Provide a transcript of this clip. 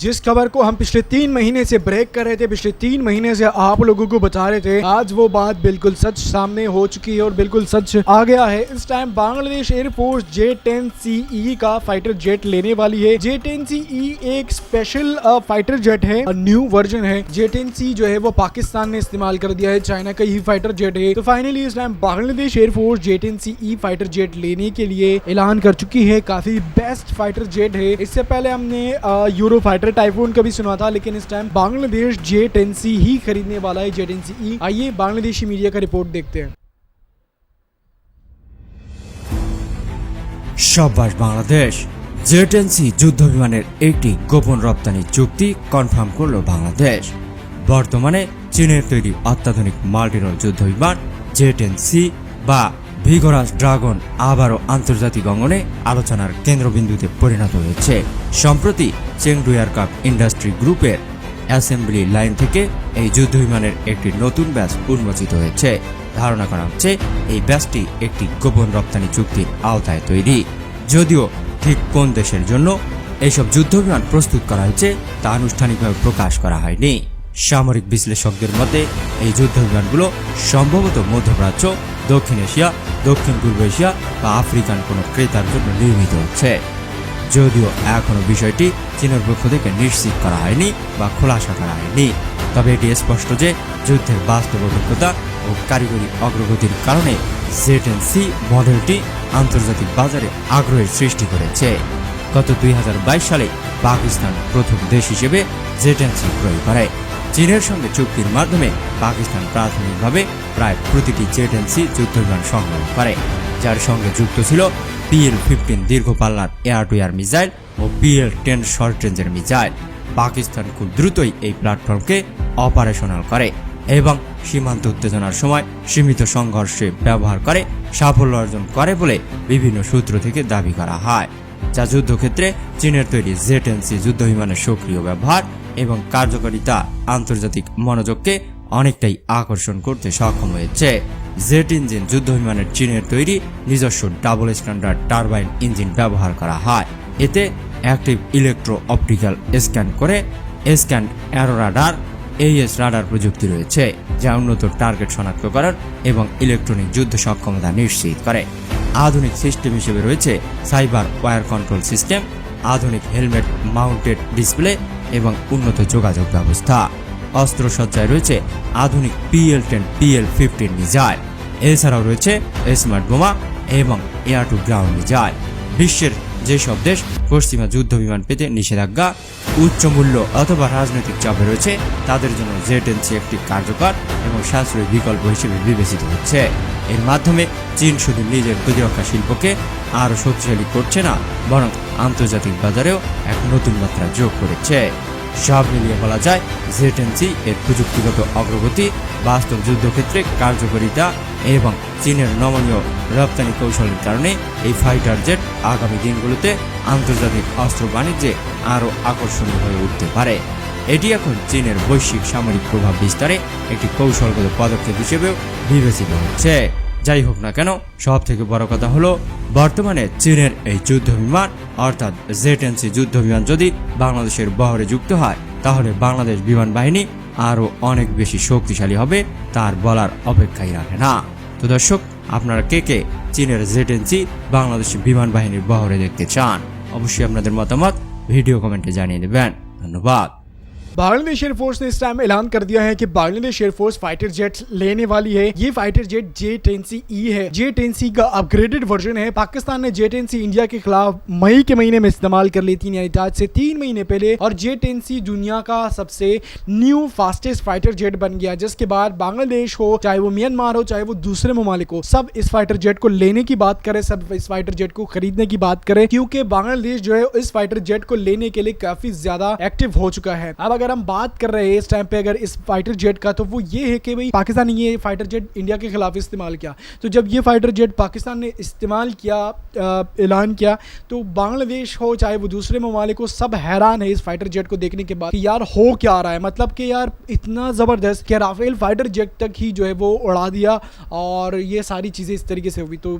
जिस खबर को हम पिछले तीन महीने से ब्रेक कर रहे थे, पिछले तीन महीने से आप लोगों को बता रहे थे, आज वो बात बिल्कुल सच सामने हो चुकी है और बिल्कुल सच आ गया है। इस time Bangladesh air force J ten C का फाइटर जेट लेने वाली है। जे टेन सी एक स्पेशल फाइटर जेट है न्यू वर्जन है। जे टेन सी जो है वो पाकिस्तान ने इस्तेमाल कर दिया है, चाइना का ही फाइटर जेट है। तो फाइनली इस time Bangladesh air force J ten C fighter jet लेने के लिए ऐलान कर चुकी है। काफ़ी बेस्ट फाइटर जेट है। इससे पहले हमने यूरो फाइटर टाइफून का भी सुना था लेकिन इस time Bangladesh J ten C ही खरीदने वाला है जे टेन सी आइए बांग्लादेशी मीडिया का रिपोर्ट देखते हैं সাব্বাস বাংলাদেশ জেটেন্সি যুদ্ধ বিমানের একটি গোপন রপ্তানি চুক্তি কনফার্ম করল বাংলাদেশ বর্তমানে চীনের তৈরি অত্যাধুনিক মাল্টিরোল যুদ্ধ বিমান জেটেন্সি বা ভিগরাস ড্রাগন আবারও আন্তর্জাতিক অঙ্গনে আলোচনার কেন্দ্রবিন্দুতে পরিণত হয়েছে। সম্প্রতি চেংডু এয়ারক্রাফট ইন্ডাস্ট্রি গ্রুপের অ্যাসেম্বলি লাইন থেকে এই যুদ্ধ বিমানের একটি নতুন ব্যাচ উন্মোচিত হয়েছে। ধারণা করা হচ্ছে, এই ব্যাচটি একটি গোপন রপ্তানি চুক্তির আওতায় তৈরি। যদিও ঠিক কোন দেশের জন্য এইসব যুদ্ধ বিমান প্রস্তুত করা হয়েছে তা আনুষ্ঠানিকভাবে প্রকাশ করা হয়নি। সামরিক বিশ্লেষকদের মতে, এই যুদ্ধ বিমানগুলো সম্ভবত মধ্যপ্রাচ্য দক্ষিণ এশিয়া, দক্ষিণ পূর্ব এশিয়া বা আফ্রিকান কোনো ক্রেতার জন্য নির্মিত হচ্ছে। যদিও এখনও বিষয়টি চীনের পক্ষ থেকে নিশ্চিত করা হয়নি বা খোলাসা করা হয়নি। তবে এটি স্পষ্ট যে যুদ্ধের বাস্তব অভিজ্ঞতা ও কারিগরি অগ্রগতির কারণে জেটেন সি মডেলটি আন্তর্জাতিক বাজারে আগ্রহের সৃষ্টি করেছে। গত দুই হাজার বাইশ সালে পাকিস্তান প্রথম দেশ হিসেবে জেটেন সি ক্রয় করে। চীনের সঙ্গে চুক্তির মাধ্যমে পাকিস্তান প্রাথমিকভাবে প্রায় প্রতিটি জেটেন্সি যুদ্ধবিমান সংগ্রহ করে, যার সঙ্গে যুক্ত ছিল পিএল ফিফটিন দীর্ঘ পাল্লার এয়ার টু এয়ার মিসাইল ও পিএল টেন শর্ট রেঞ্জের মিসাইল। পাকিস্তান খুব দ্রুতই এই প্ল্যাটফর্মকে অপারেশনাল করে এবং সীমান্ত উত্তেজনার সময় সীমিত সংঘর্ষে ব্যবহার করে সাফল্য অর্জন করে বলে বিভিন্ন সূত্র থেকে দাবি করা হয়, যা যুদ্ধক্ষেত্রে চীনের তৈরি জেটেন্সি যুদ্ধবিমানের সক্রিয় ব্যবহার এবং কার্যকারিতা আন্তর্জাতিক মনোযোগকে অনেকটাই আকর্ষণ করতে সক্ষম হয়েছে। জেট ইঞ্জিন যুদ্ধ বিমানের চীনের তৈরি নিজস্ব ডাবল স্ট্যান্ডার্ড টারবাইন ইঞ্জিন ব্যবহার করা হয়। এতে অ্যাক্টিভ ইলেকট্রো অপটিক্যাল স্ক্যান করে scan array radar AESA radar প্রযুক্তি রয়েছে, যা উন্নত টার্গেট শনাক্তকরণ এবং ইলেকট্রনিক যুদ্ধ সক্ষমতা নিশ্চিত করে। আধুনিক সিস্টেম হিসেবে রয়েছে সাইবার ওয়্যার কন্ট্রোল সিস্টেম, আধুনিক হেলমেট মাউন্টেড ডিসপ্লে এবং উন্নত যোগাযোগ ব্যবস্থা। অস্ত্রসজ্জায় রয়েছে আধুনিক PL ten PL fifteen missile এছাড়াও রয়েছে স্মার্ট বোমা এবং এয়ার টু গ্রাউন্ড মিজাইল বিশ্বের যেসব দেশ পশ্চিমা যুদ্ধ বিমান পেতে নিষেধাজ্ঞা, উচ্চ মূল্য অথবা রাজনৈতিক চাপে রয়েছে, তাদের জন্য জেটেন্সি একটি কার্যকর এবং সাশ্রয়ী বিকল্প হিসেবে বিবেচিত হচ্ছে। এর মাধ্যমে চীন শুধু নিজের প্রতিরক্ষা শিল্পকে আরও শক্তিশালী করছে না, বরং আন্তর্জাতিক বাজারেও এক নতুন মাত্রা যোগ করেছে। সব মিলিয়ে বলা যায় জেটেন্সি এর প্রযুক্তিগত অগ্রগতি বাস্তব যুদ্ধক্ষেত্রে কার্যকারিতা এবং চীনের নমনীয় রপ্তানি কৌশলের কারণে এই ফাইটার জেট আগামী দিনগুলোতে আন্তর্জাতিক অস্ত্র বাণিজ্যে আরও আকর্ষণীয় হয়ে উঠতে পারে। এটি এখন চীনের বৈশ্বিক সামরিক প্রভাব বিস্তারে একটি কৌশলগত পদক্ষেপ হিসেবেও বিবেচিত হচ্ছে। যাই হোক না কেন সব থেকে বড় কথা হলো, বর্তমানে চীনের এই যুদ্ধ বিমান অর্থাৎ জেটেন্সি যুদ্ধ বিমান যদি বাংলাদেশের বহরে যুক্ত হয়, তাহলে বাংলাদেশ বিমান বাহিনী আরও অনেক বেশি শক্তিশালী হবে, তার বলার অপেক্ষাই রাখে না। তো দর্শক আপনারা কে কে চীনের জেটেন্সি বাংলাদেশ বিমান বাহিনীর বহরে দেখতে চান? অবশ্যই আপনাদের মতামত ভিডিও কমেন্টে জানিয়ে দেবেন। ধন্যবাদ। बांग्लादेश एयरफोर्स ने इस टाइम ऐलान कर दिया है कि बांग्लादेश एयरफोर्स फाइटर जेट लेने वाली है। ये fighter jet J ten C E है। जे टेन सी का अपग्रेडेड वर्जन है। पाकिस्तान ने जे टेन सी इंडिया के खिलाफ मई के महीने में इस्तेमाल कर ली थी, यानी आज से तीन महीने पहले, और जे टेन सी दुनिया का सबसे न्यू फास्टेस्ट फाइटर जेट बन गया, जिसके बाद बांग्लादेश हो, चाहे वो म्यांमार हो, चाहे वो दूसरे ममालिक हो, सब इस फाइटर जेट को लेने की बात करें, सब इस फाइटर जेट को खरीदने की बात करें, क्योंकि बांग्लादेश जो है, इस फाइटर जेट को लेने के लिए काफ़ी ज़्यादा एक्टिव हो चुका है। अब अगर हम बात कर रहे हैं इस टाइम पे अगर इस फाइटर जेट का तो वो ये है कि भाई पाकिस्तान ने ये फाइटर जेट इंडिया के खिलाफ इस्तेमाल किया। तो जब ये फाइटर जेट पाकिस्तान ने इस्तेमाल किया ऐलान किया तो बांग्लादेश हो चाहे वो दूसरे ममालिक हो, सब हैरान है इस फाइटर जेट को देखने के बाद यार हो क्या रहा है? मतलब कि यार इतना ज़बरदस्त कि राफेल फाइटर जेट तक ही जो है वो उड़ा दिया और ये सारी चीज़ें इस तरीके से हुई। तो